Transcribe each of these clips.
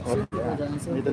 नाम और क्या ये तो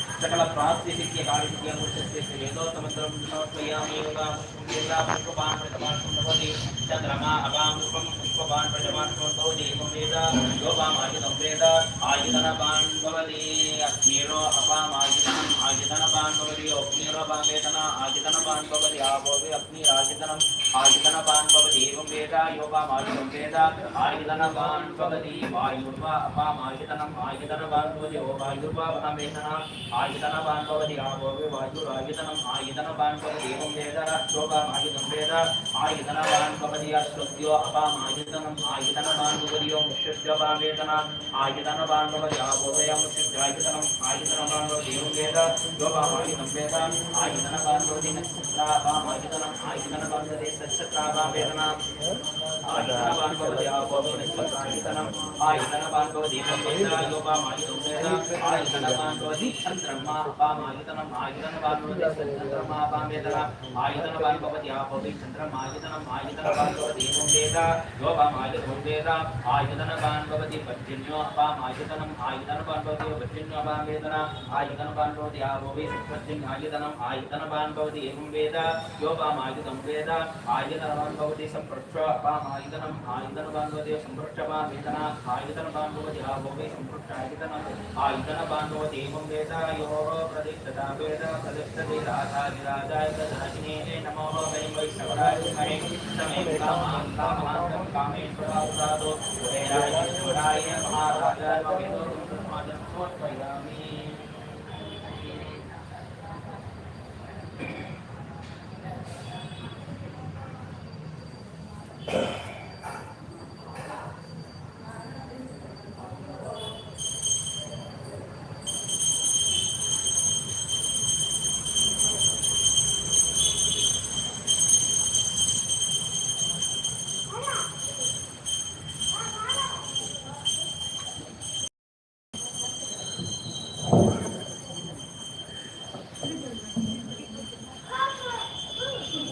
సకల ప్రాస్తికి కాళికి అనుసరిస్తే ఏదో సముద్రం పుష్పయామేవాంపృతమాన్వతి చంద్రమా అవాంపుం పుష్పవాన్వతమాన్వతి వేద యోగామాయుధం వేద ఆయుధన బాన్వతి అగ్నిరో అపామాయుధం मान तमे से वर्ष दुनिया नाम सगरा महाधर्मना साधन यो से तमाम विषय काराना क्षमा से विषय साम मोक्ष बगाड़ाना राम राम राज समान ने का बसवा के नगरवासी ग्राम सेना सकल प्राप्ति सिद्धि काल सिद्धि मुच्यते से वेदो तमंत्रम समर्पयामि योगा योगा पुष्पपान प्रतमान सुन्दरवती चंद्रमा अगाम पुष्पम पुष्पपान प्रजमान भवति एवं वेद योगाम आयुधं वेद आयुधनपान भवति अग्निरो अपाम आयुधनम् आयुधनपान भवति अग्निरो वेदन आयुधनपान भवति आभोवे अग्निरायुधनम् आयुधनपान भवति एवं वेद योगाम आयुधं वेद आयुधनपान भवति वायुर्वा अपाम आयुधनम् आयुधनपान भवति ओ वायुर्वा वहं वेदन आयुधनपान भवति आभोवे वायुरायुधनम् आयुधनपान भवति एवं वेद योगाम आयुधं वेद आयुधनपान भवति अश्वत्यो अपाम आयुधनम् आयुधनपान भवति ओं मुष्यद्यपाम वेदन आयुधनपान भवति आभोवे मुष्यद्यायुधनम् आयुधनपान भवति एवं वेद योगाम आयुधं वेद आयुधनपान भवति नक्षत्रापाम आयुधनम् आयुधनपान भवति सच्छत्रापाम वेदन आयुधनपान भवति आभोवे नक्षत्रायुधनम् आयुधनपान भवति एवं वेद योगाम आयुधं वेद आयुधनपान भवति चन्द्रमा अपाम आयुधनम् आयुधनपान भवति चन्द्रमा ఆయుధనభాన్భవతి పర్జన్యోపాం ఆయుధనం ఆయుధనభాన్భవతి పర్జన్యోపాం వేదన ఆయుధనభాన్భవతి ఆభోవి సుప్రజన్ ఆయుధనం ఆయుధనభాన్భవతి ఏం వేద యోపాం ఆయుధం వేద ఆయుధనభాన్భవతి సప్రక్షోపాం आयतनम आयतन बान्धवते संपृष्टवान् वेदनात् आयतन बान्धवति आभोगे संपृष्ट आयतनम् आयतन बान्धवति एवं वेदायोः प्रदिष्टता वेद प्रदिष्टते राधाधिराजाय प्रधानिने नमो हरिं वैष्णवराय हरे समे कामां कामान्तं कामेश्वराय महाराजाय महेन्द्रं समाजं समर्पयामि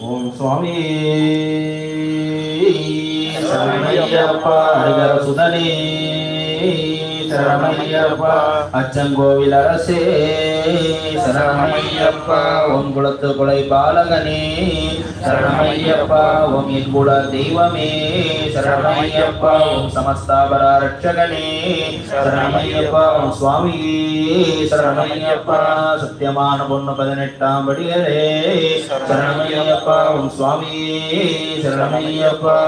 ఓం స్వామి శరణయ్యప్ప హరిహర సుధనీ. சரணமையப்பா. அச்சங்கோவில் அரசே சரணமையப்பா. உன் குலத்து கொலை பாலகனே சரணமையப்பா. உன் என் குல தெய்வமே சரணமையப்பா. உன் சமஸ்தாபர ரட்சகனே சரணமையப்பா. உன் சுவாமியே சரணமையப்பா. சத்தியமான பொண்ணு பதினெட்டாம் படிகளே சரணமையப்பா. உன் சுவாமியே சரணமையப்பா.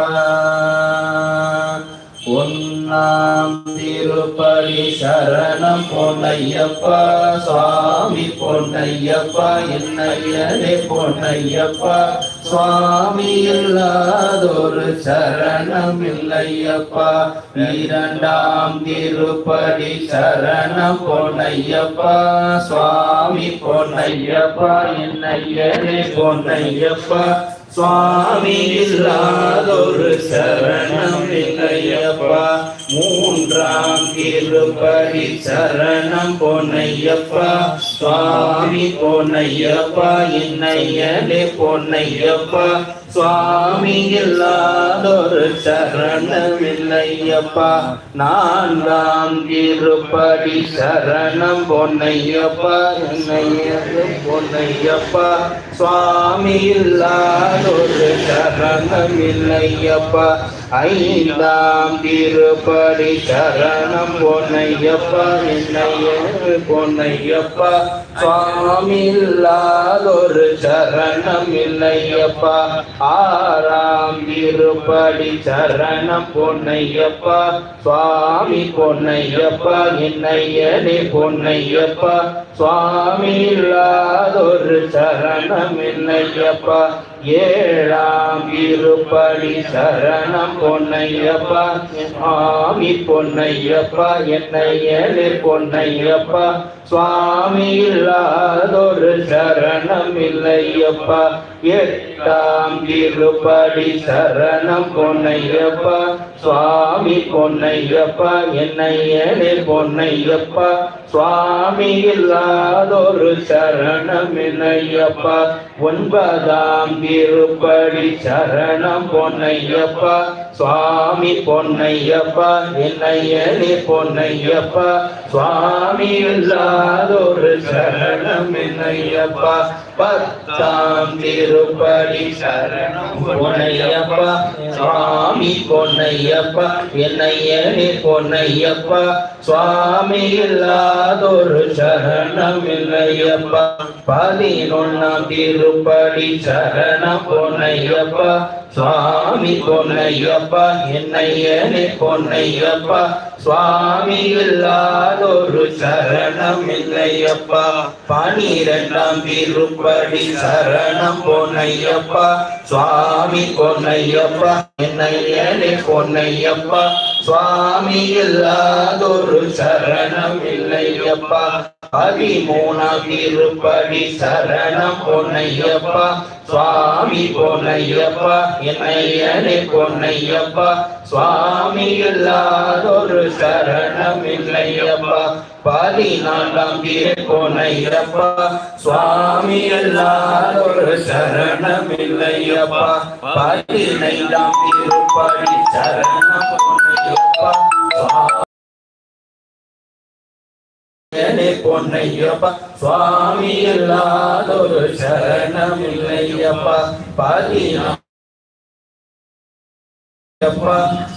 நாம் திருப்படி சரணம் பொன்னையப்பா சுவாமி பொன்னையப்பா என்னையனே பொன்னையப்பா சுவாமி இல்லாதொரு சரணம் இல்லையப்பா. இரண்டாம் திருப்படி சரணம் பொன்னையப்பா சுவாமி பொன்னையப்பா என்னையனே பொன்னையப்பா. சுவாமி இல்லாதொரு சரணம் இல்லையப்பா. மூன்றாம் திருப்பதி சரணம் பொன்னையப்பா. சுவாமி பொன்னையப்பா என்னையலே பொன்னையப்பா. சுவாமி இல்லாதொரு சரணமில்லையப்பா நான்காம் திருப்படி சரணம் பொன்னையப்பா என்னையது பொன்னையப்பா. சுவாமி இல்லாதொரு சரணமில்லையப்பா. ஐந்தாம் திருப்படி சரணம் பொன்னையப்பா என்னையது பொன்னையப்பா. சுவாமி இல்லாதொரு சரணம் இல்லையப்பா ஆறாம் திருப்படி சரணம் பொன்னையப்பா சுவாமி பொன்னையப்பா என்னையனே பொன்னையப்பா. சுவாமி இல்லாதொரு சரணம் இல்லையப்பா ஏழாம் திருப்படி சரணம் பொன்னையப்பா சுவாமி பொன்னையப்பா என்னையனே பொன்னையப்பா சுவாமி இல்லாதொரு சரணம் இல்லையப்பா. எட்டாம் திருப்படி சரணம் பொன்னையப்பா சுவாமி பொன்னையப்பா என்னையனே பொன்னையப்பா. சுவாமி இல்லாதொரு சரணம் இல்லையப்பா. ஒன்பதாம் திருப்படி சரணம் பொன்னையப்பா சுவாமி பொன்னையப்பா என்னையனே பொன்னையப்பா சுவாமி இல்லாதொரு சரணம் என்னையப்பா பத்தாம் திருப்படி சரணம் பொன்னையப்பா சுவாமி பொன்னையப்பா என்னையனே பொன்னையப்பா சுவாமி இல்லாதொரு சரணம் என்னையப்பா. பதினொன்னாம் திருப்படி சரண பொன்னையப்பா சுவாமி பொன்னையப்பா என்னையனே பொன்னையப்பா சுவாமி இல்லாதொரு சரணம் இல்லையப்பா. பனிரெண்டாம் திருப்படி சரணம் பொன்னையப்பா சுவாமி பொன்னையப்பா என்னையனே பொன்னையப்பா சுவாமி இல்லாதொரு சரணம் இல்லையப்பா. பதிமூணாம் திருப்படி சரணம் பொன்னையப்பா சுவாமி பொன்னையப்பா என்னையனே பொன்னையப்பா சுவாமி இல்லாதொரு சரணம் இல்லையப்பா பதினாலாம் திரு பொன்னையப்பா சுவாமி இல்லாதொரு சரணம் இல்லையப்பா பதினைந்தாம் திருப்படி சரணம் பொன்னையப்பா சுவாமி பொன்னையப்பா சுவாமி இல்லாதொரு சரணம் இல்லையப்பா பதினப்பா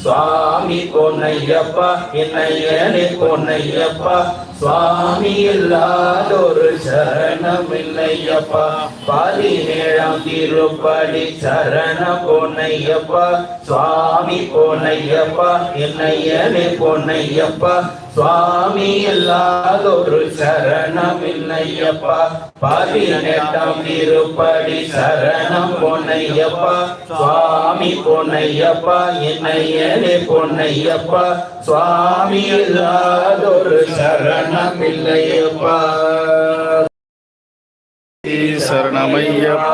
சுவாமி பொன்னையப்பா என்னையனே பொன்னையப்பா சுவாமி இல்லாதொரு சரணம் இல்லையப்பா பதினேழாம் திருப்படி சரண பொன்னையப்பா சுவாமி பொன்னையப்பா என்னையனே பொன்னையப்பா சுவாமி இல்லாதொரு சரணம் இல்லையப்பா பதினெட்டாம் திருப்படி சரணம் பொன்னையப்பா சுவாமி பொன்னையப்பா என்னையனே பொன்னையப்பா சுவாமி இல்லாதொரு சரணம் இல்லையப்பா சரணமையப்பா.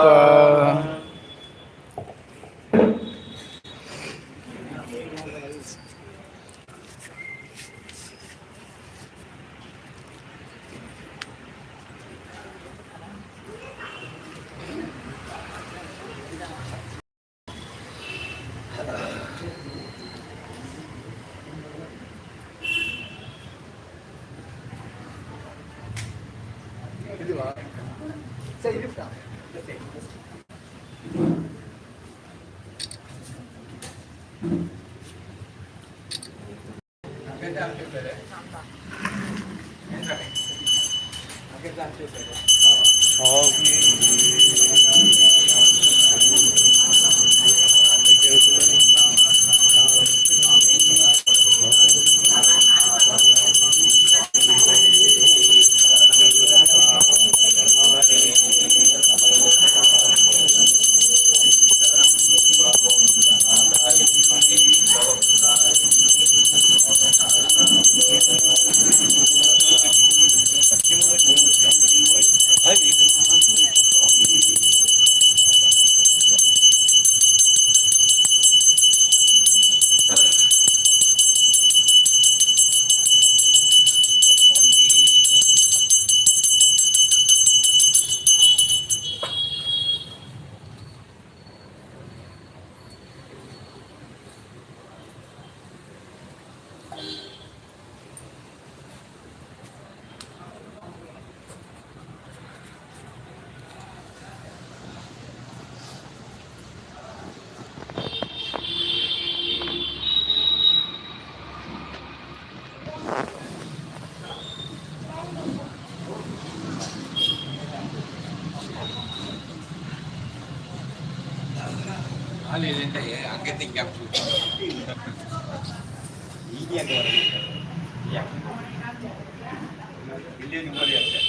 Oh, yeah. marketing yang susah. Ini yang luar biasa. Ya. Ini luar biasa.